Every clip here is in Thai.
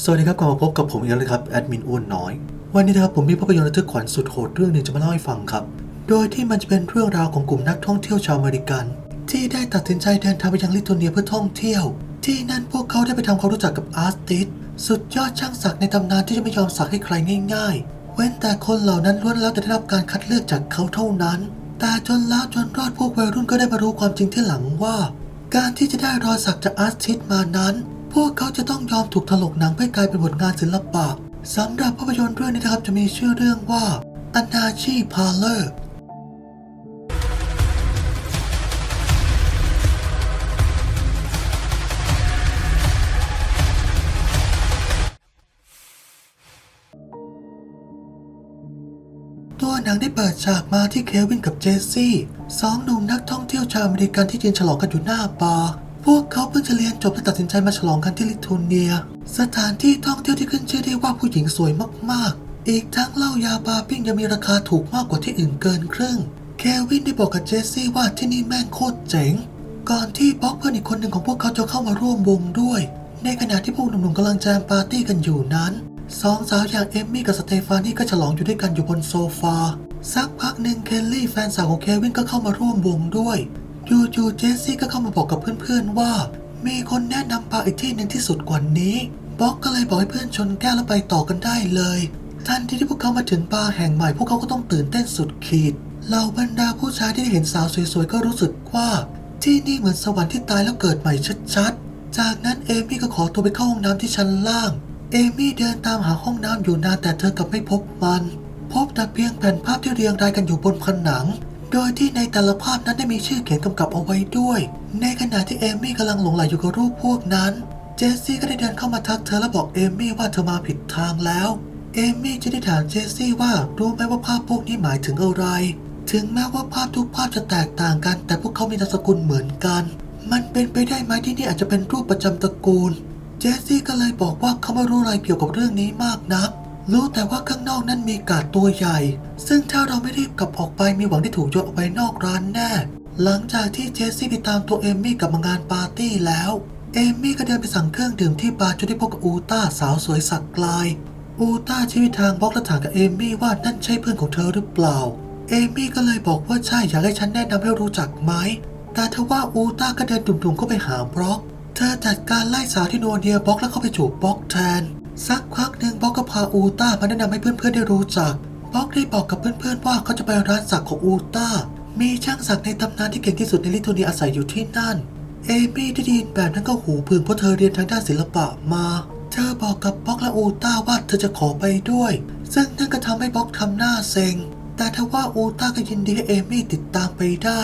สวัสดีครับกลับมาพบกับผมอีกแล้วนะครับแอดมินอ้วนน้อย วันนี้นะครับผมมีภาพยนตร์ระทึกขวัญสุดโหดเรื่องหนึ่งจะมาเล่าให้ฟังครับ โดยที่มันจะเป็นเรื่องราวของกลุ่มนักท่องเที่ยวชาวอเมริกัน ที่ได้ตัดสินใจเดินทางไปยังลิทัวเนียเพื่อท่องเที่ยว ที่นั่นพวกเขาได้ไปทำความรู้จักกับอาร์ติสสุดยอดช่างศักดิ์ในตำนานที่จะไม่ยอมสักให้ใครง่ายๆ เว้นแต่คนเหล่านั้นล้วนแล้วแต่ได้รับการคัดเลือกจากเขาเท่านั้น แต่จนแล้วจนรอดพวกวัยรุ่นก็ได้มารู้ความจริงที่หลังว่า การที่จะได้รอยสักจากอาร์ติสมานั้น พวกเขาจะต้องยอมถูกถลกหนังเพื่อกลายเป็นผลงานศิลปะสำหรับภาพยนตร์เรื่องนี้นะครับจะมีชื่อเรื่องว่าอนาชีพาเลอร์ตัวหนังได้เปิดฉากมาที่เควินกับเจสซี่สองหนุ่มนักท่องเที่ยวชาวอเมริกันที่ยืนฉลองกันอยู่หน้าบาร์ พวกเขาเพิ่งจะเรียนจบและตัดสินใจมาฉลองกันที่ลิทัวเนีย สถานที่ท่องเที่ยวที่ขึ้นชื่อได้ว่าผู้หญิงสวยมากๆ อีกทั้งเหล้ายาบาปิ้งยังมีราคาถูกมากกว่าที่อื่นเกินครึ่ง เควินได้บอกกับเจสซี่ว่าที่นี่แม่งโคตรเจ๋ง ก่อนที่บ็อกเพื่อนอีกคนหนึ่งของพวกเขาจะเข้ามาร่วมวงด้วย ในขณะที่พวกหนุ่มๆกำลังแจมปาร์ตี้กันอยู่นั้นสองสาวอย่างเอมมี่กับสเตฟานี่ก็ฉลองอยู่ด้วยกันอยู่บนโซฟา สักพักหนึ่งเคลลี่แฟนสาวของเควินก็เข้ามาร่วมวงด้วย จู่ๆเจสซี่ก็เข้ามาบอกกับเพื่อนๆว่า มีคนแนะนำบาร์อีกที่หนึ่งที่สุดกว่านี้บ็อกก็เลยบอกให้เพื่อนชนแก้วแล้วไปต่อกันได้เลยทันทีที่พวกเขามาถึงบาร์แห่งใหม่พวกเขาก็ต้องตื่นเต้นสุดขีดเหล่าบรรดาผู้ชายที่ได้เห็นสาวสวยๆก็รู้สึกว่า ที่นี่เหมือนสวรรค์ที่ตายแล้วเกิดใหม่ชัดๆ จากนั้นเอมี่ก็ขอตัวไปเข้าห้องน้ำที่ชั้นล่าง เอมี่เดินตามหาห้องน้ำอยู่นานแต่เธอกลับไม่พบมัน พบแต่เพียงแผ่นภาพที่เรียงรายกันอยู่บนผนัง โดยที่ในแต่ละภาพนั้นได้มีชื่อเขียนกำกับเอาไว้ด้วย ในขณะที่เอมี่กำลังหลงไหลอยู่กับรูปพวกนั้น เจสซี่ก็ได้เดินเข้ามาทักเธอและบอกเอมี่ว่าเธอมาผิดทางแล้ว เอมี่จะได้ถามเจสซี่ว่ารู้ไหมว่าภาพพวกนี้หมายถึงอะไร ถึงแม้ว่าภาพทุกภาพจะแตกต่างกัน แต่พวกเขามีนามสกุลเหมือนกัน มันเป็นไปได้ไหมที่นี่อาจจะเป็นรูปประจำตระกูล เจสซี่ก็เลยบอกว่าเขาไม่รู้อะไรเกี่ยวกับเรื่องนี้มากนัก รู้แต่ว่าข้างนอกนั้นมีกาดตัวใหญ่ ซึ่งถ้าเราไม่รีบกลับออกไปมีหวังที่ถูกโยนออกไปนอกร้านแน่ หลังจากที่เจสซี่ไปตามตัวเอมมี่กลับมางานปาร์ตี้แล้ว เอมมี่ก็เดินไปสั่งเครื่องดื่มที่บาร์จนได้พบกับอูต้าสาวสวยสักลาย อูต้าชี้ไปทางบล็อกและถามกับเอมมี่ว่านั่นใช่เพื่อนของเธอหรือเปล่า เอมมี่ก็เลยบอกว่าใช่อยากให้ฉันแนะนำให้รู้จักไหม แต่ทว่าอูต้าก็เดินดุ่มๆเข้าไปหาบล็อก เธอจัดการไล่สาวที่โนวเนียบล็อกแล้วเข้าไปจูบบล็อกแทน สักพักหนึ่งบล็อกก็พาอูต้ามาแนะนำให้เพื่อนๆได้รู้จักบล็อกได้บอกกับเพื่อนๆว่าเขาจะไปร้านสักของอูต้า มีช่างสักในตำนานที่เก่งที่สุดในลิทัวเนียอาศัยอยู่ที่นั่น เอมี่ได้ยินแบบนั้นก็หูพึงเพราะเธอเรียนทางด้านศิลปะมา เธอบอกกับบล็อกและอูต้าว่าเธอจะขอไปด้วย ซึ่งนั่นก็ทำให้บล็อกทำหน้าเซ็ง แต่ทว่าอูต้าก็ยินดีให้เอมี่ติดตามไปได้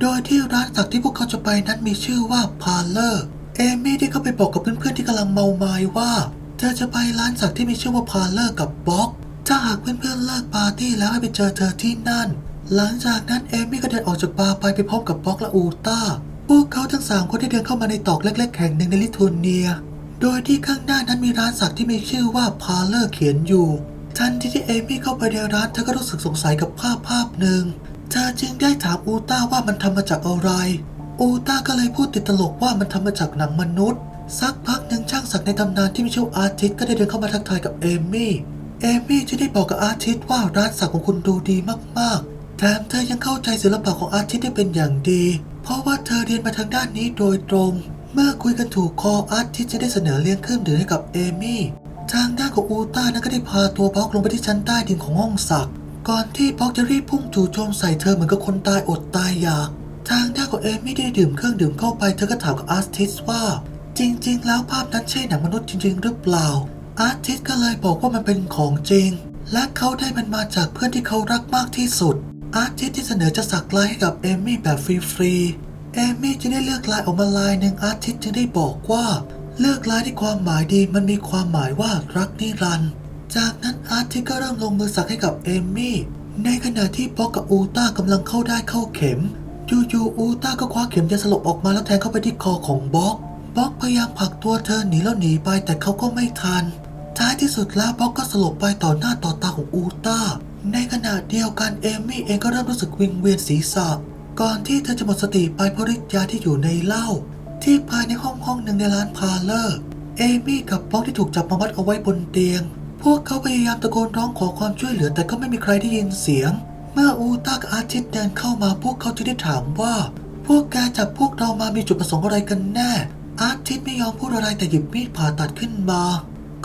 โดยที่ร้านสักที่พวกเขาจะไปนั้นมีชื่อว่าพาร์เลอร์ เอมี่ได้เข้าไปบอกกับเพื่อนๆที่กำลังเมามายว่า เธอจะไปร้านสักที่มีชื่อว่าพาเลอร์กับบ็อก ถ้าหากเพื่อนๆเลิกปาร์ตี้แล้วให้ไปเจอเธอที่นั่น หลังจากนั้นเอมี่ก็เดินออกจากบาร์ไปไปพบกับบ็อกและอูต้า พวกเขาทั้งสามคนได้เดินเข้ามาในตอกเล็ก ๆ แห่งหนึ่งในลิทัวเนีย โดยที่ข้างหน้านั้นมีร้านสักที่มีชื่อว่าพาเลอร์เขียนอยู่ทันทีที่เอมี่เข้าไปในร้านเธอก็รู้สึกสงสัยกับภาพภาพหนึ่ง เธอจึงได้ถามอูต้าว่ามันทำมาจากอะไร อูต้าก็เลยพูดติดตลกว่ามันทำมาจากหนังมนุษย์ สักพักหนึ่งช่างสักในตำนานที่มีชื่ออาร์ติสก็ได้เดินเข้ามาทักทายกับเอมี่ เอมี่จะได้บอกกับอาร์ติสว่าร้านสักของคุณดูดีมากๆ แถมเธอยังเข้าใจศิลปะของอาร์ติสได้เป็นอย่างดี เพราะว่าเธอเรียนมาทางด้านนี้โดยตรง เมื่อคุยกันถูกคออาร์ติสจะได้เสนอเลี้ยงเครื่องดื่มให้กับเอมี่ทางด้านของอูต้านั้นก็ได้พาตัวบ็อกลงไปที่ชั้นใต้ดินของห้องสัก ก่อนที่บ็อกจะรีบพุ่งจู่โจมใส่เธอเหมือนกับคนตายอดตายอยาก ทางด้านของเอมี่ได้ดื่มเครื่องดื่มเข้าไปเธอก็ถามกับอาร์ติสว่า จริง ๆ แล้วภาพนั้นใช่หนังมนุษย์จริง ๆ หรือเปล่า อาร์ติสก็เลยบอกว่ามันเป็นของจริง และเขาได้มันมาจากเพื่อนที่เขารักมากที่สุด อาร์ติสที่เสนอจะสักลายให้กับเอมี่แบบฟรีๆ เอมี่จึงได้เลือกลายออกมาลายหนึ่งอาร์ติสจึงได้บอกว่า เลือกลายที่ความหมายดีมันมีความหมายว่ารักนิรันดร์จากนั้นอาร์ติสก็เริ่มลงมือสักให้กับเอมี่ในขณะที่บ็อกกับอูต้ากำลังเข้าได้เข้าเข็มจู่ๆอูต้าก็คว้าเข็มยาสลบออกมาแล้วแทงเข้าไปที่คอของบ็อก บ็อกพยายามผลักตัวเธอหนีแล้วหนีไปแต่เขาก็ไม่ทัน ท้ายที่สุดแล้วบ็อกก็สลบไปต่อหน้าต่อตาของอูต้า ในขณะเดียวกันเอมี่เองก็เริ่มรู้สึกวิงเวียนศีรษะ ก่อนที่เธอจะหมดสติไปเพราะฤทธิ์ยาที่อยู่ในเหล้าที่ภายในห้องห้องหนึ่งในร้านพาร์เลอร์ เอมี่กับบ็อกที่ถูกจับมามัดเอาไว้บนเตียง พวกเขาพยายามตะโกนร้องขอความช่วยเหลือแต่ก็ไม่มีใครได้ยินเสียง เมื่ออูตากับอาทิตย์เดินเข้ามาพวกเขาจะได้ถามว่า พวกแกจับพวกเรามามีจุดประสงค์อะไรกันแน่ อาทิตย์ไม่ยอมพูดอะไรแต่หยิบมีดผ่าตัดขึ้นมา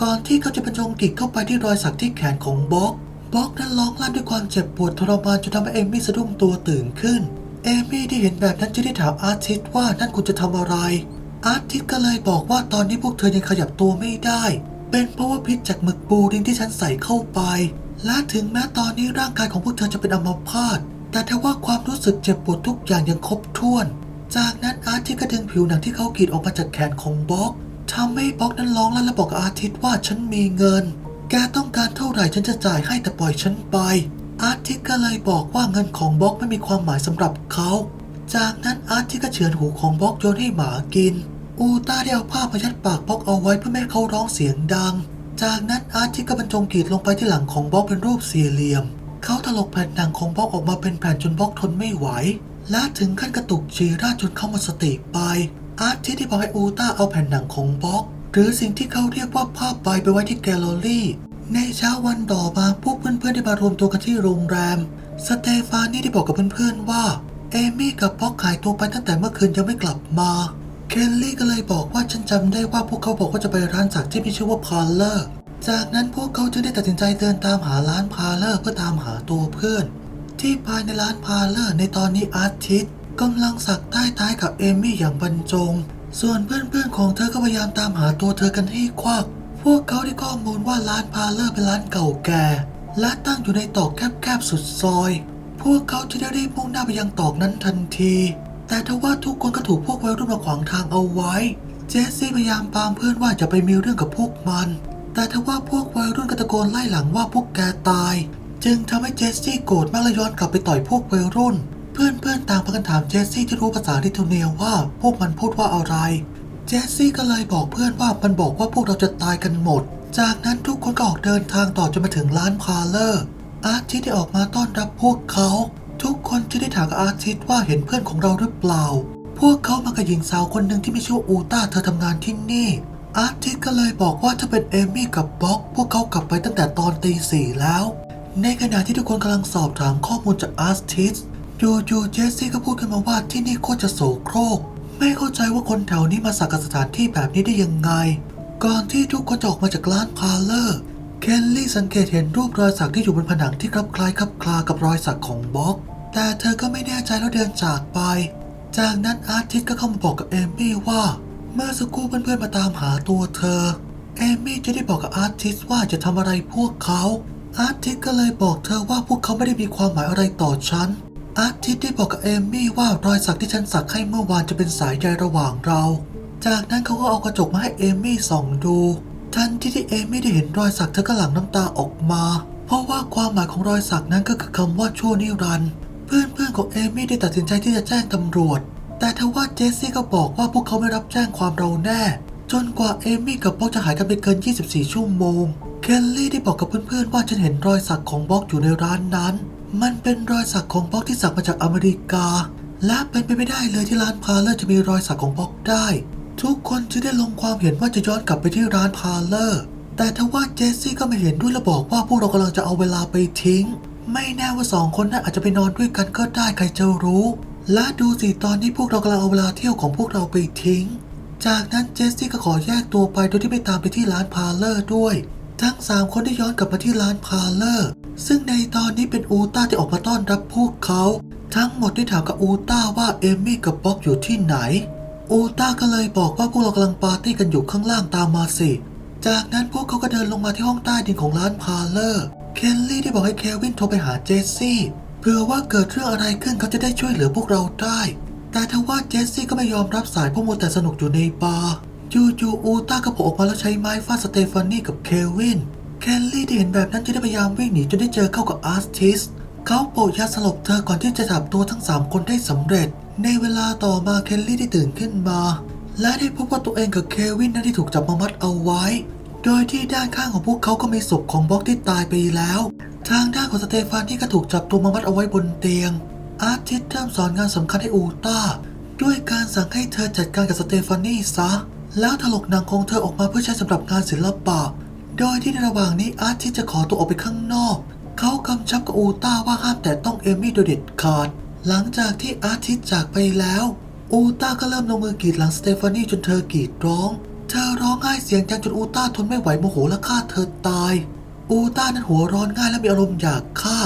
ก่อนที่เขาจะบรรจงกรีดเข้าไปที่รอยสักที่แขนของบ็อกบ็อกนั้นร้องลั่นด้วยความเจ็บปวดทรมานจนทำให้เอมี่สะดุ้งตัวตื่นขึ้น เอมี่ที่เห็นแบบนั้นจะได้ถามอาทิตย์ว่านั่นคุณจะทำอะไร อาทิตย์ก็เลยบอกว่าตอนนี้พวกเธอยังขยับตัวไม่ได้ เป็นเพราะว่าพิษจากหมึกบูริงที่ฉันใส่เข้าไป และถึงแม้ตอนนี้ร่างกายของพวกเธอจะเป็นอัมพาตแต่ถ้าว่าความรู้สึกเจ็บปวดทุกอย่างยังครบถ้วน จากนั้นอาทิตย์ก็ดึงผิวหนังที่เขากรีดออกมาจากแขนของบ็อกทำให้บ็อกนั้นร้องและบอกอาทิตย์ว่าฉันมีเงิน แกต้องการเท่าไหร่ฉันจะจ่ายให้แต่ปล่อยฉันไป อาทิตย์ก็เลยบอกว่าเงินของบ็อกไม่มีความหมายสำหรับเขา จากนั้นอาร์ตที่ก็เฉือนหูของบ็อกโยนให้หมากิน อูต้าได้เอาผ้ามายัดปากบ็อกเอาไว้เพื่อไม่ให้เขาร้องเสียงดัง จากนั้นอาร์ตที่ก็บรรจงกรีดลงไปที่หลังของบ็อกเป็นรูปสี่เหลี่ยม เขาถลกแผ่นหนังของบ็อกออกมาเป็นแผ่นจนบ็อกทนไม่ไหว และถึงขั้นกระตุกชีราจนเขาหมดสติไป อาร์ตที่ได้บอกให้อูต้าเอาแผ่นหนังของบ็อกหรือสิ่งที่เขาเรียกว่าภาพใบไปไว้ที่แกลเลอรี่ในเช้าวันต่อมาพวกเพื่อนๆได้มารวมตัวกันที่โรงแรม สเตฟานี่ได้บอกกับเพื่อนๆว่า เอมี่กับพ็อกหายตัวไปตั้งแต่เมื่อคืนยังไม่กลับมา เคนลี่ก็เลยบอกว่าฉันจำได้ว่าพวกเขาบอกว่าจะไปร้านสักที่มีชื่อว่าพาร์เลอร์ จากนั้นพวกเขาจึงได้ตัดสินใจเดินตามหาร้านพาร์เลอร์เพื่อตามหาตัวเพื่อน ที่ภายในร้านพาร์เลอร์ในตอนนี้อาร์ติสกำลังสักใต้ท้ายกับเอมี่อย่างบรรจง ส่วนเพื่อนๆของเธอก็พยายามตามหาตัวเธอกันให้ควัก พวกเขาได้ข้อมูลว่าร้านพาร์เลอร์เป็นร้านเก่าแก่ และตั้งอยู่ในตอกแคบๆสุดซอย พวกเขาจะได้รีบมุ่งหน้าไปยังตอกนั้นทันที แต่ทว่าทุกคนก็ถูกพวกวัยรุ่นมาขวางทางเอาไว้ เจสซี่พยายามปามเพื่อนว่าจะไปมีเรื่องกับพวกมัน แต่ทว่าพวกวัยรุ่นก็ตะโกนไล่หลังว่าพวกแกตาย จึงทำให้เจสซี่โกรธมากและย้อนกลับไปต่อยพวกวัยรุ่น เพื่อนๆต่างพากันถามเจสซี่ที่รู้ภาษาลิทัวเนียว่าพวกมันพูดว่าอะไร เจสซี่ก็เลยบอกเพื่อนว่ามันบอกว่าพวกเราจะตายกันหมด จากนั้นทุกคนก็ออกเดินทางต่อจนมาถึงร้านพาร์เลอร์อาร์ติสได้ออกมาต้อนรับพวกเขา ทุกคนจะได้ถามอาร์ติสว่าเห็นเพื่อนของเราหรือเปล่า พวกเขามากับหญิงสาวคนหนึ่งที่มีชื่ออูต้าเธอทำงานที่นี่อาร์ติสก็เลยบอกว่าถ้าเป็นเอมี่กับบ็อก พวกเขากลับไปตั้งแต่ตอนตีสี่แล้ว ในขณะที่ทุกคนกำลังสอบถามข้อมูลจากอาร์ติสจู่ๆเจสซี่ก็พูดขึ้นมาว่าที่นี่โคตรจะโสโครก ไม่เข้าใจว่าคนแถวนี้มาสักกับสถานที่แบบนี้ได้ยังไง ก่อนที่ทุกคนจะออกมาจากร้านพาร์เลอร์เคนลี่สังเกตเห็นรูปรอยสักที่อยู่บนผนังที่คลับคล้ายคลับคลากับรอยสักของบ็อก แต่เธอก็ไม่แน่ใจแล้วเดินจากไป จากนั้นอาร์ติสก็เข้ามาบอกกับเอมี่ว่า เมื่อสักครู่เพื่อนๆมาตามหาตัวเธอ เอมี่จะได้บอกกับอาร์ติสว่าจะทำอะไรพวกเขา อาร์ติสก็เลยบอกเธอว่าพวกเขาไม่ได้มีความหมายอะไรต่อฉัน อาร์ติสได้บอกกับเอมี่ว่ารอยสักที่ฉันสักให้เมื่อวานจะเป็นสายใยระหว่างเรา จากนั้นเขาก็เอากระจกมาให้เอมี่ส่องดูทันทีที่เอมี่ได้เห็นรอยสักเธอก็หลั่งน้ำตาออกมา เพราะว่าความหมายของรอยสักนั้นก็คือคำว่าชั่วนิรันดร์เพื่อนๆของเอมี่ได้ตัดสินใจที่จะแจ้งตำรวจ แต่ทว่าเจสซี่ก็บอกว่าพวกเขาไม่รับแจ้งความเราแน่ จนกว่าเอมี่กับบ็อกจะหายกันไปเกิน 24 ชั่วโมง เคนลี่ได้บอกกับเพื่อนๆว่าฉันเห็นรอยสักของบ็อกอยู่ในร้านนั้น มันเป็นรอยสักของบ็อกที่สักมาจากอเมริกา และเป็นไปไม่ได้เลยที่ร้านพาร์เลอร์จะมีรอยสักของบ็อกได้ ทุกคนจะได้ลงความเห็นว่าจะย้อนกลับไปที่ร้านพาร์เลอร์ แต่ทว่าเจสซี่ก็ไม่เห็นด้วยและบอกว่าพวกเรากำลังจะเอาเวลาไปทิ้ง ไม่แน่ว่าสองคนนั้นอาจจะไปนอนด้วยกันก็ได้ใครจะรู้ และดูสิตอนนี้พวกเรากำลังเอาเวลาเที่ยวของพวกเราไปทิ้ง จากนั้นเจสซี่ก็ขอแยกตัวไปโดยที่ไม่ตามไปที่ร้านพาร์เลอร์ด้วย ทั้งสามคนได้ย้อนกลับมาที่ร้านพาร์เลอร์ซึ่งในตอนนี้เป็นอูต้าที่ออกมาต้อนรับพวกเขา ทั้งหมดได้ถามกับอูต้าว่าเอมมี่กับบ็อกอยู่ที่ไหน อูต้าก็เลยบอกว่าพวกเรากำลังปาร์ตี้กันอยู่ข้างล่างตามมาสิ จากนั้นพวกเขาก็เดินลงมาที่ห้องใต้ดินของร้านพาร์เลอร์ เคนลี่ได้บอกให้เควินโทรไปหาเจสซี่เพื่อว่าเกิดเรื่องอะไรขึ้นเขาจะได้ช่วยเหลือพวกเราได้ แต่ทว่าเจสซี่ก็ไม่ยอมรับสายพราะมัวแต่สนุกอยู่ในบาร์จู่ๆอูต้าก็โผล่ออกมาแล้วใช้ไม้ฟาดสเตฟานี่กับเควินเคนลี่ได้เห็นแบบนั้นจึงได้พยายามวิ่งหนีจนได้เจอเข้ากับอาร์ติสเขาโปะยาสลบเธอก่อนที่จะจับตัวทั้งสามคนได้สำเร็จ ในเวลาต่อมาเคนลี่ได้ตื่นขึ้นมา และได้พบว่าตัวเองกับเควินนั้นได้ถูกจับมามัดเอาไว้ โดยที่ด้านข้างของพวกเขาก็มีศพของบ็อกที่ตายไปแล้ว ทางด้านของสเตฟานี่ก็ถูกจับตัวมามัดเอาไว้บนเตียง อาร์ติสเริ่มสอนงานสำคัญให้อูต้า ด้วยการสั่งให้เธอจัดการกับสเตฟานี่ซะ แล้วถลกหนังของเธอออกมาเพื่อใช้สำหรับงานศิลปะ โดยที่ในระหว่างนี้อาร์ติสจะขอตัวออกไปข้างนอก เขากำชับกับอูต้าว่าห้ามแต่ต้องเอมี่โดยเด็ดขาด หลังจากที่อาร์ติสจากไปแล้ว อูต้าก็เริ่มลงมือกรีดหลังสเตฟานีจนเธอกรีดร้อง เธอร้องไห้เสียงดังจนอูต้าทนไม่ไหวโมโหและฆ่าเธอตาย อูต้านั้นหัวร้อนง่ายและมีอารมณ์อยากฆ่า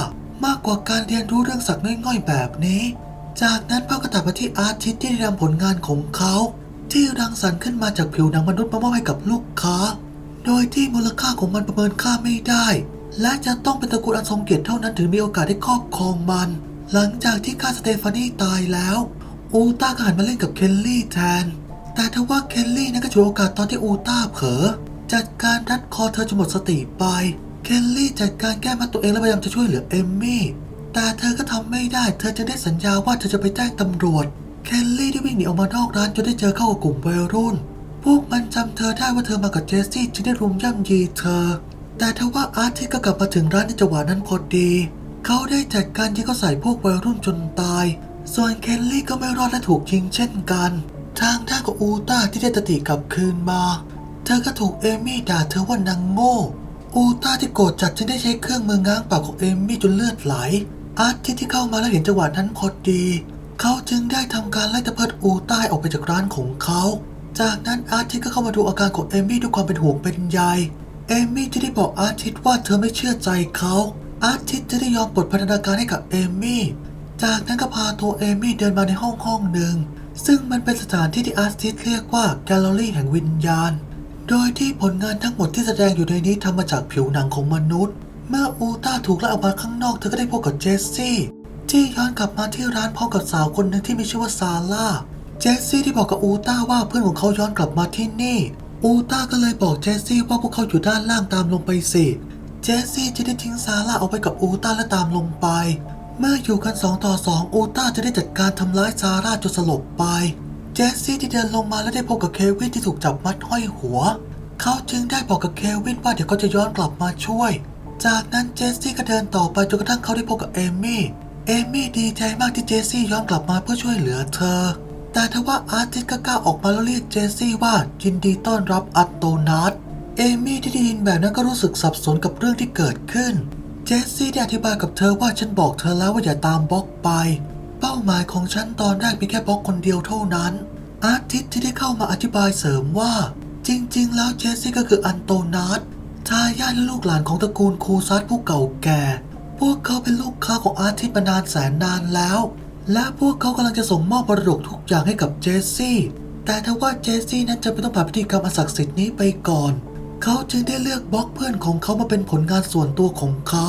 มากกว่าการเรียนรู้เรื่องสักง่อยๆแบบนี้ จากนั้นภาพก็ตัดมาที่อาร์ติสที่ได้นำผลงานของเขา ที่รังสรรค์ขึ้นมาจากผิวหนังมนุษย์มามอบให้กับลูกค้า โดยที่มูลค่าของมันประเมินค่าไม่ได้ และจะต้องเป็นตระกูลอันทรงเกียรติเท่านั้นถึงมีโอกาสได้ครอบครองมัน หลังจากที่ฆ่าสเตฟานีตายแล้ว อูต้าก็หันมาเล่นกับเคนลี่แทน แต่ทว่าเคนลลี่นั้นก็ฉวยโอกาสตอนที่อูต้าเผลอจัดการรัดคอเธอจนหมดสติไป เคลลี่จัดการแก้มัดตัวเองและพยายามจะช่วยเหลือเอมมี่ แต่เธอก็ทำไม่ได้ เธอจึงได้สัญญาว่าเธอจะไปแจ้งตำรวจ เคลลี่ได้วิ่งหนีออกมานอกร้านจนได้เจอเข้ากับกลุ่มวัยรุ่น พวกมันจำเธอได้ว่าเธอมากับเจสซี่จึงได้รุมย่ำยีเธอ แต่ทว่าอาร์ติสก็กลับมาถึงร้านในจังหวะนั้นพอดี เขาได้จัดการยิงเขาใส่พวกวัยรุ่นจนตาย ส่วนเคลลี่ก็ไม่รอดและถูกยิงเช่นกัน ทางด้านของอูต้าที่ได้สติกลับคืนมา เธอก็ถูกเอมี่ด่าเธอว่านางโง่ อูต้าที่โกรธจัดจึงได้ใช้เครื่องมือง้างปากของเอมมี่จนเลือดไหล อาร์ติสที่เข้ามาแล้วเห็นจังหวะนั้นพอดี เขาจึงได้ทำการไล่ตะเพิดอูต้าออกไปจากร้านของเขา จากนั้นอาร์ติสก็เข้ามาดูอาการของเอมมี่ด้วยความเป็นห่วงเป็นใย เอมมี่จะได้บอกอาร์ติว่าเธอไม่เชื่อใจเขา อาร์ติจะได้ยอมปลดพันธนาการให้กับเอมมี่ จากนั้นก็พาตัวเอมมี่เดินมาในห้องห้องหนึ่งซึ่งมันเป็นสถานที่ที่อาร์ติเรียกว่าแกลเลอรี่แห่งวิญญาณ โดยที่ผลงานทั้งหมดที่แสดงอยู่ในนี้ทำมาจากผิวหนังของมนุษย์ เมื่ออูต้าถูกไล่ออกมาข้างนอกเธอก็ได้พบกับเจสซี่ที่ย้อนกลับมาที่ร้านพร้อมกับสาวคนหนึ่งที่มีชื่อว่าซาร่าเจสซี่ที่บอกกับอูต้าว่าเพื่อนของเขาย้อนกลับมาที่นี่อูต้าก็เลยบอกเจสซี่ว่าพวกเขาอยู่ด้านล่างตามลงไปสิเจสซี่จะได้ทิ้งซาร่าเอาไปกับอูต้าและตามลงไป เมื่ออยู่กันสองต่อสองอูต้าจะได้จัดการทำร้ายซาร่าจนสลบไป จสซี่ที่เดินลงมาแล้วได้พบกับเควินที่ถูกจับมัดห้อยหัว เขาจึงได้บอกกับเควินว่าเดี๋ยวเขาจะย้อนกลับมาช่วย จากนั้นเจสซี่ก็เดินต่อไปจนกระทั่งเขาได้พบกับเอมี่ เอมี่ดีใจมากที่เจสซี่ย้อนกลับมาเพื่อช่วยเหลือเธอ แต่ทว่าอาร์ติสก็กล้าออกมาแล้วเรียกเจสซี่ว่ายินดีต้อนรับอัตโตนัทเอมี่ที่ได้ยินแบบนั้นก็รู้สึกสับสนกับเรื่องที่เกิดขึ้น เจสซี่ได้อธิบายกับเธอว่าฉันบอกเธอแล้วว่าอย่าตามบล็อกไป เป้าหมายของฉันตอนแรกมีแค่บล็อกคนเดียวเท่านั้น อาร์ติสที่ได้เข้ามาอธิบายเสริมว่า จริง ๆ แล้วเจสซี่ก็คืออันโตนัททายาทและลูกหลานของตระกูลคูซัสผู้เก่าแก่ พวกเขาเป็นลูกค้าของอาร์ติสมานานแสนนานแล้ว และพวกเขากำลังจะส่งมอบมรดกทุกอย่างให้กับเจสซี่ แต่ทว่าเจสซี่นั้นจะเป็นต้องผ่านพิธีกรรมอันศักดิ์สิทธิ์นี้ไปก่อน เขาจึงได้เลือกบล็อกเพื่อนของเขามาเป็นผลงานส่วนตัวของเขา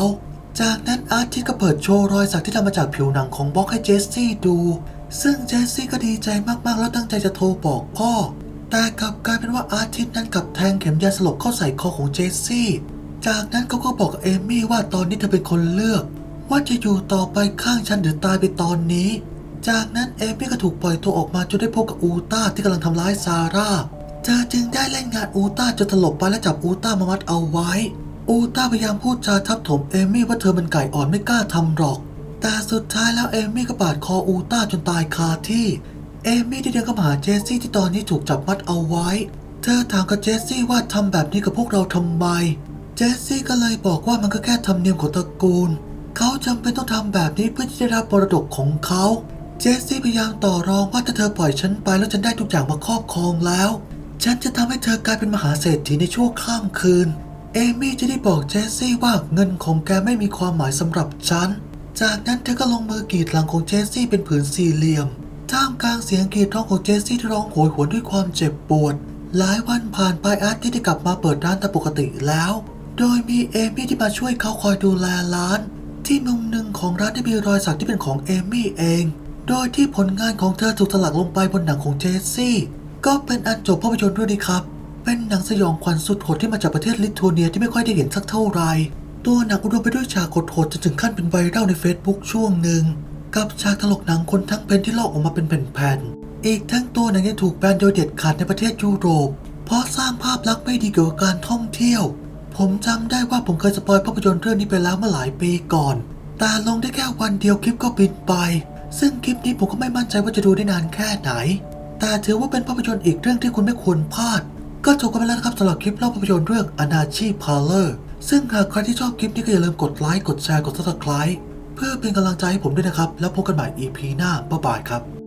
จากนั้นอาร์ติสก็เปิดโชว์รอยสักที่ทำมาจากผิวหนังของบล็อกให้เจสซี่ดู ซึ่งเจสซี่ก็ดีใจมากๆ แล้วตั้งใจจะโทรบอกพ่อ แต่กลับกลายเป็นว่าอาร์ติสนั้นกลับแทงเข็มยาสลบเข้าใส่คอของเจสซี่ จากนั้นเขาก็บอกกับเอมี่ว่าตอนนี้เธอเป็นคนเลือก ว่าจะอยู่ต่อไปข้างฉันหรือตายไปตอนนี้ จากนั้นเอมี่ก็ถูกปล่อยตัวออกมาจนได้พบกับอูต้าที่กำลังทำร้ายซาร่า เธอจึงได้เล่นงานอูต้าจนถลบไปและจับอูต้ามามัดเอาไว้ อูต้าพยายามพูดจาทับถมเอมี่ว่าเธอเป็นไก่อ่อนไม่กล้าทำหรอก แต่สุดท้ายแล้วเอมี่ก็ปาดคออูต้าจนตายคาที่ เอมี่ได้เดินเข้ามาหาเจสซี่ที่ตอนนี้ถูกจับมัดเอาไว้ เธอถามกับเจสซี่ว่าทำแบบนี้กับพวกเราทำไม เจสซี่ก็เลยบอกว่ามันก็แค่ธรรมเนียมของตระกูล เขาจำเป็นต้องทำแบบนี้เพื่อที่จะรับมรดกของเขา เจสซี่พยายามต่อรองว่าถ้าเธอปล่อยฉันไปแล้วฉันได้ทุกอย่างมาครอบครองแล้ว ฉันจะทำให้เธอกลายเป็นมหาเศรษฐีในชั่วข้ามคืน เอมี่จะได้บอกเจสซี่ว่าเงินของแกไม่มีความหมายสำหรับฉัน จากนั้นเธอก็ลงมือกรีดหลังของเจสซี่เป็นผืนสี่เหลี่ยม ท่ามกลางเสียงกรีดร้องของเจสซี่ที่ร้องโหยหวนด้วยความเจ็บปวด หลายวันผ่านไปอาร์ตที่ได้กลับมาเปิดร้านตามปกติแล้ว โดยมีเอมี่ที่มาช่วยเขาคอยดูแลร้าน ที่มุมหนึ่งของร้านได้มีรอยสักที่เป็นของเอมี่เอง โดยที่ผลงานของเธอถูกสลักลงไปบนหนังของเจสซี่ ก็เป็นอันจบภาพยนตร์ด้วยนี่ครับ เป็นหนังสยองขวัญสุดโหดที่มาจากประเทศลิทัวเนียที่ไม่ค่อยได้เห็นสักเท่าไหร่ตัวหนังอุดมไปด้วยฉากโหดๆจนถึงขั้นเป็นไวรัลใน Facebook ช่วงหนึ่ง กับฉากตลกหนังคนทั้งเป็นที่ลอกออกมาเป็นแผ่นๆ อีกทั้งตัวหนังยังถูกแบนโดยเด็ดขาดในประเทศยุโรป เพราะสร้างภาพลักษณ์ไม่ดีเกี่ยวกับการท่องเที่ยว ผมจำได้ว่าผมเคยสปอยภาพยนตร์เรื่องนี้ไปแล้วเมื่อหลายปีก่อน แต่ลงได้แค่วันเดียวคลิปก็ปิดไป ซึ่งคลิปนี้ผมก็ไม่มั่นใจว่าจะดูได้นานแค่ไหน แต่ถือว่าเป็นภาพยนตร์อีกเรื่องที่คุณไม่ควรพลาด ก็จบกันไปแล้วนะครับสำหรับคลิปเล่าภาพยนตร์เรื่องอนาชีพาร์เลอร์ซึ่งหากใครที่ชอบคลิปนี้ก็อย่าลืมกดไลค์กดแชร์กด subscribe เพื่อเป็นกำลังใจให้ผมด้วยนะครับ แล้วพบกันใหม่ EP หน้าบ๊ายบายครับ